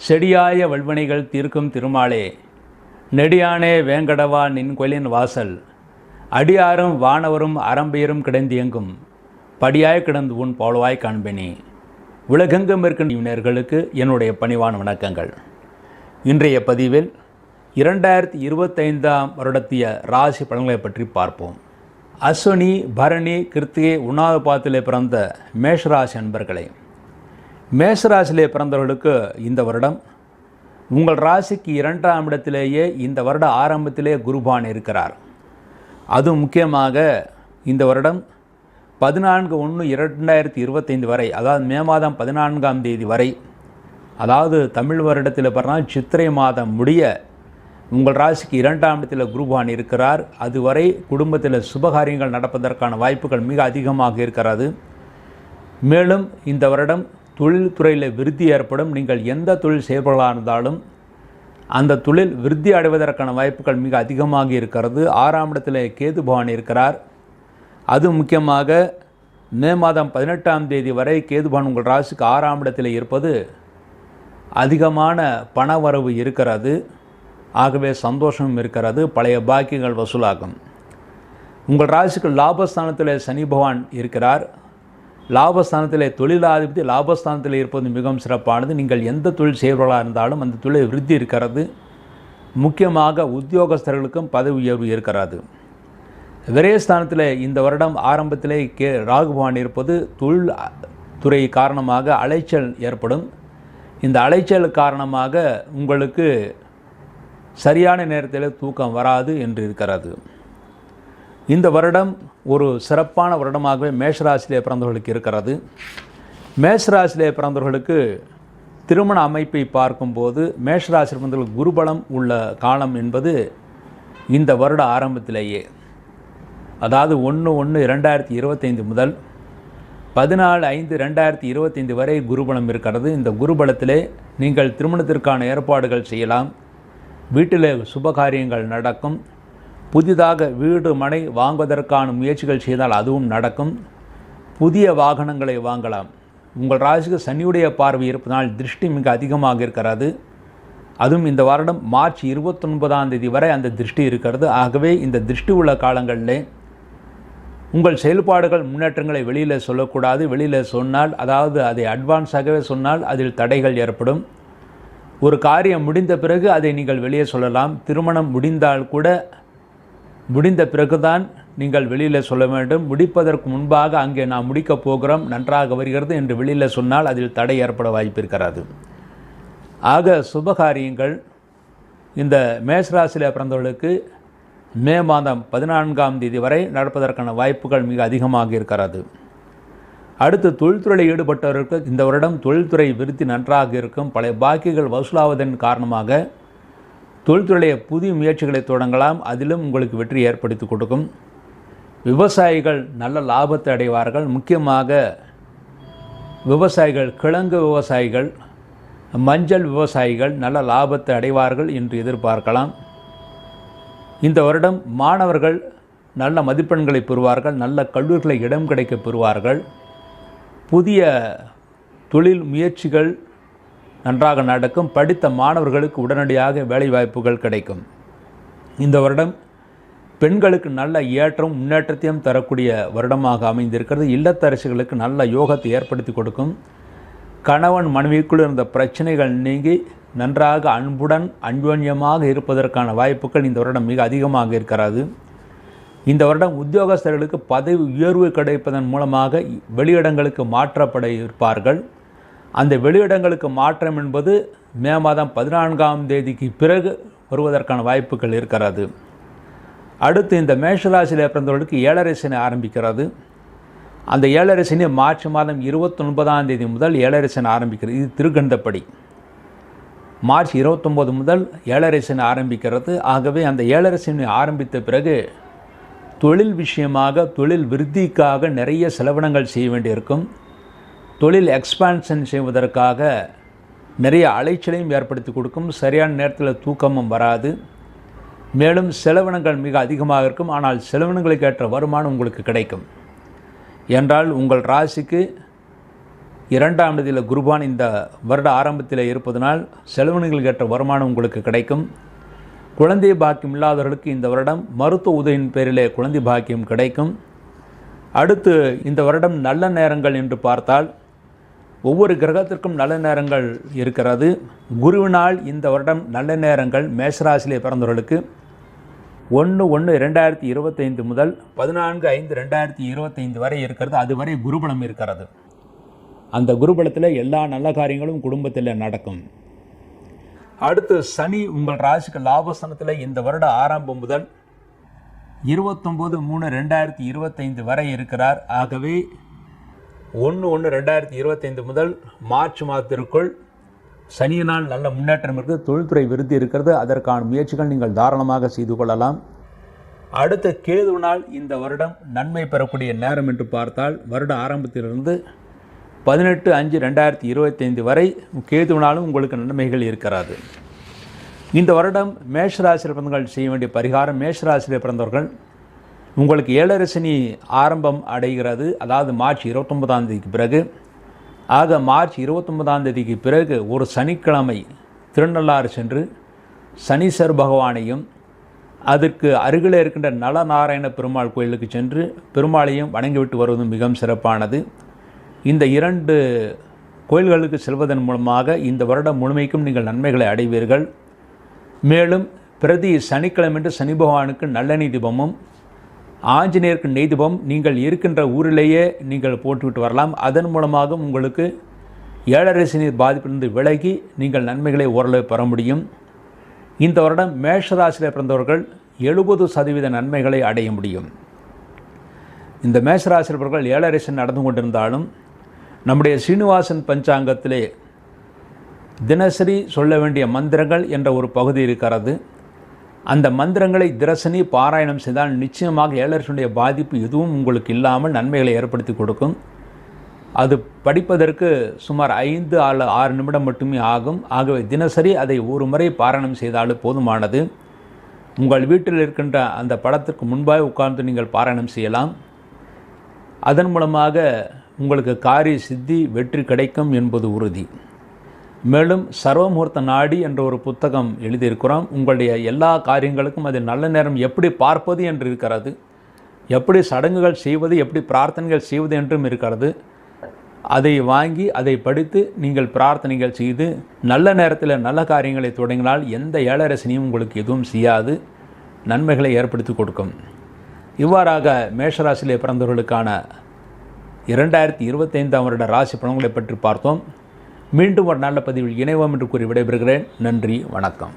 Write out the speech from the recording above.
செடியாய வல்வினைகள் தீர்க்கும் திருமாலே நெடியானே வேங்கடவா நின் கொலின் வாசல். அடியாரும் வானவரும் அறம்பெயரும் கிடந்தியங்கும் படியாய் கிடந்து உன் போலவாய் காண்பினி. உலகெங்கும் இருக்கின்றவர்களுக்கு என்னுடைய பணிவான வணக்கங்கள். இன்றைய பதிவில் இரண்டாயிரத்தி இருபத்தைந்தாம் வருடத்திய ராசி பலன்களை பற்றி பார்ப்போம். அஸ்வினி பரணி கிருத்திகை உண்ணாத பாத்திலே பிறந்த மேஷராசி அன்பர்களை மேஷராசிலே பிறந்தவர்களுக்கு இந்த வருடம். உங்கள் ராசிக்கு இரண்டாம் இடத்திலேயே இந்த வருட ஆரம்பத்திலே குருபான் இருக்கிறார். அதுவும் முக்கியமாக இந்த வருடம் பதினான்கு ஒன்று இரண்டாயிரத்தி இருபத்தைந்து வரை அதாவது மே மாதம் பதினான்காம் தேதி வரை அதாவது தமிழ் வருடத்தில் பிறந்தால் சித்திரை மாதம் முடிய உங்கள் ராசிக்கு இரண்டாம் இடத்தில் குருபான் இருக்கிறார். அதுவரை குடும்பத்தில் சுபகாரியங்கள் நடப்பதற்கான வாய்ப்புகள் மிக அதிகமாக இருக்கிறது. மேலும் இந்த வருடம் தொழில்துறையில் விருத்தி ஏற்படும் நீங்கள் எந்த தொழில் செய்பவர்களாக இருந்தாலும் அந்த தொழில் விருத்தி அடைவதற்கான வாய்ப்புகள் மிக அதிகமாக இருக்கிறது. ஆறாம் இடத்தில் கேது பவான் இருக்கிறார். அது முக்கியமாக மே மாதம் பதினெட்டாம் தேதி வரை கேதுபான் உங்கள் ராசிக்கு ஆறாம் இடத்தில் இருப்பது அதிகமான பணவரவு இருக்கிறது. ஆகவே சந்தோஷமும் இருக்கிறது. பழைய பாக்கியங்கள் வசூலாகும். உங்கள் ராசிக்கு லாபஸ்தானத்தில் சனி பகவான் இருக்கிறார். லாபஸ்தானத்தில் தொழிலாதிபதி லாபஸ்தானத்தில் இருப்பது மிகவும் சிறப்பானது. நீங்கள் எந்த தொழில் செய்பவர்களாக இருந்தாலும் அந்த தொழில் விருத்தி இருக்கிறது. முக்கியமாக உத்தியோகஸ்தர்களுக்கும் பதவி உயர்வு இருக்கிறது. விரயஸ்தானத்தில் இந்த வருடம் ஆரம்பத்திலே கே ராகுபவான் இருப்பது தொழில் துறை காரணமாக அலைச்சல் ஏற்படும். இந்த அலைச்சல் காரணமாக உங்களுக்கு சரியான நேரத்தில் தூக்கம் வராது என்று இருக்கிறது. இந்த வருடம் ஒரு சிறப்பான வருடமாகவே மேஷராசிலே பிறந்தவர்களுக்கு இருக்கிறது. மேஷராசிலே பிறந்தவர்களுக்கு திருமண அமைப்பை பார்க்கும்போது மேஷராசி பிறந்தவர்களுக்கு குருபலம் உள்ள காலம் என்பது இந்த வருட ஆரம்பத்திலேயே. அதாவது ஒன்று ஒன்று ரெண்டாயிரத்தி இருபத்தைந்து முதல் பதினாலு ஐந்து ரெண்டாயிரத்தி இருபத்தைந்து வரை குருபலம் இருக்கிறது. இந்த குருபலத்திலே நீங்கள் திருமணத்திற்கான ஏற்பாடுகள் செய்யலாம். வீட்டில் சுபகாரியங்கள் நடக்கும். புதிதாக வீடு மனை வாங்குவதற்கான முயற்சிகள் செய்தால் அதுவும் நடக்கும். புதிய வாகனங்களை வாங்கலாம். உங்கள் ராசிக்கு சனியுடைய பார்வை இருப்பதனால் திருஷ்டி மிக அதிகமாக இருக்கிறது. அதுவும் இந்த வருடம் மார்ச் இருபத்தொன்பதாம் தேதி வரை அந்த திருஷ்டி இருக்கிறது. ஆகவே இந்த திருஷ்டி உள்ள காலங்களில் உங்கள் செயல்பாடுகள் முன்னேற்றங்களை வெளியில் சொல்லக்கூடாது. வெளியில் சொன்னால் அதாவது அதை அட்வான்ஸாகவே சொன்னால் அதில் தடைகள் ஏற்படும். ஒரு காரியம் முடிந்த பிறகு அதை நீங்கள் வெளியே சொல்லலாம். திருமணம் முடிந்தால் கூட முடிந்த பிறகுதான் நீங்கள் வெளியில் சொல்ல வேண்டும். முடிப்பதற்கு முன்பாக அங்கே நாம் முடிக்கப் போகிறோம். நன்றாக வருகிறது என்று வெளியில் சொன்னால் அதில் தடை ஏற்பட வாய்ப்பு இருக்கிறது. ஆக சுபகாரியங்கள் இந்த மேஷராசியில் பிறந்தவர்களுக்கு மே மாதம் பதினான்காம் தேதி வரை நடப்பதற்கான வாய்ப்புகள் மிக அதிகமாக இருக்கிறது. அடுத்து தொழில்துறையில் ஈடுபட்டவர்களுக்கு இந்த வருடம் தொழில்துறை விருத்தி நன்றாக இருக்கும். பழைய பாக்கிகள் வசூலாவதன் காரணமாக தொழில்துறைய புதிய முயற்சிகளை தொடங்கலாம். அதிலும் உங்களுக்கு வெற்றி ஏற்படுத்தி கொடுக்கும். விவசாயிகள் நல்ல லாபத்தை அடைவார்கள். முக்கியமாக விவசாயிகள் கிழங்கு விவசாயிகள் மஞ்சள் விவசாயிகள் நல்ல லாபத்தை அடைவார்கள் என்று எதிர்பார்க்கலாம். இந்த வருடம் மாணவர்கள் நல்ல மதிப்பெண்களை பெறுவார்கள். நல்ல கல்லூரிகளை இடம் கிடைக்க பெறுவார்கள். புதிய தொழில் முயற்சிகள் நன்றாக நடக்கும். படித்த மாணவர்களுக்கு உடனடியாக வேலைவாய்ப்புகள் கிடைக்கும். இந்த வருடம் பெண்களுக்கு நல்ல ஏற்றம் முன்னேற்றத்தையும் தரக்கூடிய வருடமாக அமைந்திருக்கிறது. இல்லத்தரசிகளுக்கு நல்ல யோகத்தை ஏற்படுத்தி கொடுக்கும். கணவன் மனைவிக்குள் இருந்த பிரச்சனைகள் நீங்கி நன்றாக அன்புடன் அன்யோன்யமாக இருப்பதற்கான வாய்ப்புகள் இந்த வருடம் மிக அதிகமாக இருக்கிறது. இந்த வருடம் உத்தியோகஸ்தர்களுக்கு பதவி உயர்வு கிடைப்பதன் மூலமாக வெளியிடங்களுக்கு மாற்றப்பட இருப்பார்கள். அந்த வெளியிடங்களுக்கு மாற்றம் என்பது மே மாதம் பதினான்காம் தேதிக்கு பிறகு வருவதற்கான வாய்ப்புகள் இருக்கிறது. அடுத்து இந்த மேஷராசியில் பிறந்தவர்களுக்கு ஏழரை சனி ஆரம்பிக்கிறது. அந்த ஏழரை சனி மார்ச் மாதம் இருபத்தொன்பதாம் தேதி முதல் ஏழரை சனி ஆரம்பிக்கிறது. இது திருகண்டப்படி மார்ச் இருபத்தொம்போது முதல் ஏழரை சனி ஆரம்பிக்கிறது. ஆகவே அந்த ஏழரை சனி ஆரம்பித்த பிறகு தொழில் விஷயமாக தொழில் விருத்திக்காக நிறைய செலவினங்கள் செய்ய வேண்டியிருக்கும். தொழில் எக்ஸ்பான்ஷன் செய்வதற்காக நிறைய அலைச்சலையும் ஏற்படுத்தி கொடுக்கும். சரியான நேரத்தில் தூக்கமும் வராது. மேலும் செலவினங்கள் மிக அதிகமாக இருக்கும். ஆனால் செலவினங்களுக்கு ஏற்ற வருமானம் உங்களுக்கு கிடைக்கும். என்றால் உங்கள் ராசிக்கு இரண்டாம் இடத்தில் குருபான் இந்த வருட ஆரம்பத்தில் இருப்பதனால் செலவினங்களுக்கு ஏற்ற வருமானம் உங்களுக்கு கிடைக்கும். குழந்தை பாக்கியம் இல்லாதவர்களுக்கு இந்த வருடம் மருத்துவ உதவியின் பேரிலே குழந்தை பாக்கியம் கிடைக்கும். அடுத்து இந்த வருடம் நல்ல நேரங்கள் என்று பார்த்தால் ஒவ்வொரு கிரகத்திற்கும் நல்ல நேரங்கள் இருக்கிறது. குருவினால் இந்த வருடம் நல்ல நேரங்கள் மேஷராசிலே பிறந்தவர்களுக்கு. ஒன்று ஒன்று ரெண்டாயிரத்தி இருபத்தைந்து முதல் பதினான்கு ஐந்து ரெண்டாயிரத்தி இருபத்தைந்து வரை இருக்கிறது. அதுவரை குருபலம் இருக்கிறது. அந்த குருபலத்தில் எல்லா நல்ல காரியங்களும் குடும்பத்தில் நடக்கும். அடுத்து சனி உங்கள் ராசிக்கு லாபஸ்தானத்தில் இந்த வருட ஆரம்பம் முதல் இருபத்தொம்போது மூணு ரெண்டாயிரத்தி இருபத்தைந்து வரை இருக்கிறார். ஆகவே ஒன்று ஒன்று ரெண்டாயிரத்தி இருபத்தைந்து முதல் மார்ச் மாதத்திற்குள் சனியினால் நல்ல முன்னேற்றம் இருக்குது. தொழில்துறை விருத்தி இருக்கிறது. அதற்கான முயற்சிகள் நீங்கள் தாராளமாக செய்து கொள்ளலாம். அடுத்த கேதுவினால் இந்த வருடம் நன்மை பெறக்கூடிய நேரம் என்று பார்த்தால் வருட ஆரம்பத்திலிருந்து பதினெட்டு அஞ்சு ரெண்டாயிரத்தி இருபத்தைந்து வரை கேதுவினாலும் உங்களுக்கு நன்மைகள் இருக்கிறாது. இந்த வருடம் மேஷராசியில் பிறந்தவர்கள் செய்ய வேண்டிய பரிகாரம் மேஷராசியில் பிறந்தவர்கள் உங்களுக்கு ஏழரை சனி ஆரம்பம் அடைகிறது. அதாவது மார்ச் இருபத்தொன்பதாம் தேதிக்கு பிறகு. ஆக மார்ச் இருபத்தொன்பதாம் தேதிக்கு பிறகு ஒரு சனிக்கிழமை திருநள்ளாறு சென்று சனீஸ்வர் பகவானையும் அதற்கு அருகில் இருக்கின்ற நலநாராயண பெருமாள் கோயிலுக்கு சென்று பெருமாளையும் வணங்கிவிட்டு வருவதும் மிகவும் சிறப்பானது. இந்த இரண்டு கோயில்களுக்கு செல்வதன் மூலமாக இந்த வருடம் முழுமைக்கும் நீங்கள் நன்மைகளை அடைவீர்கள். மேலும் பிரதி சனிக்கிழமை சனி பகவானுக்கு நல்லெண்ணெய் தீபமும் ஆஞ்சநேயருக்கு நெய்துபம் நீங்கள் இருக்கின்ற ஊரிலேயே நீங்கள் போட்டுவிட்டு வரலாம். அதன் மூலமாக உங்களுக்கு ஏழரசி நீர் பாதிப்பிலிருந்து விலகி நீங்கள் நன்மைகளை ஓரளவு பெற முடியும். இந்த வருடம் மேஷராசியில் பிறந்தவர்கள் எழுபது சதவீத நன்மைகளை அடைய முடியும். இந்த மேஷராசியில் பிறர்கள் ஏழரசன் நடந்து கொண்டிருந்தாலும் நம்முடைய சீனிவாசன் பஞ்சாங்கத்திலே தினசரி சொல்ல வேண்டிய மந்திரங்கள் என்ற ஒரு பகுதி இருக்கிறது. அந்த மந்திரங்களை திரசனி பாராயணம் செய்தால் நிச்சயமாக ஏழரசனுடைய பாதிப்பு எதுவும் உங்களுக்கு இல்லாமல் நன்மைகளை ஏற்படுத்தி கொடுக்கும். அது படிப்பதற்கு சுமார் ஐந்து ஆறு ஆறு நிமிடம் மட்டுமே ஆகும். ஆகவே தினசரி அதை ஒரு முறை பாராயணம் செய்தாலும் போதுமானது. உங்கள் வீட்டில் இருக்கின்ற அந்த படத்திற்கு முன்பாக உட்கார்ந்து நீங்கள் பாராயணம் செய்யலாம். அதன் மூலமாக உங்களுக்கு காரிய சித்தி வெற்றி கிடைக்கும் என்பது உறுதி. மேலும் சர்வமுகூர்த்த நாடி என்ற ஒரு புத்தகம் எழுதியிருக்கிறோம். உங்களுடைய எல்லா காரியங்களுக்கும் அது நல்ல நேரம் எப்படி பார்ப்பது என்று இருக்கிறது. எப்படி சடங்குகள் செய்வது எப்படி பிரார்த்தனைகள் செய்வது என்றும் இருக்கிறது. அதை வாங்கி அதை படித்து நீங்கள் பிரார்த்தனைகள் செய்து நல்ல நேரத்தில் நல்ல காரியங்களை தொடங்கினால் எந்த ஏழரசனையும் உங்களுக்கு எதுவும் செய்யாது. நன்மைகளை ஏற்படுத்தி கொடுக்கும். இவ்வாறாக மேஷராசியிலே பிறந்தவர்களுக்கான இரண்டாயிரத்தி இருபத்தைந்தாம் வருட ராசி பலன்களை பற்றி பார்த்தோம். மீண்டும் ஒரு நல்ல பதிவில் இணைவோம் என்று கூறி விடைபெறுகிறேன். நன்றி வணக்கம்.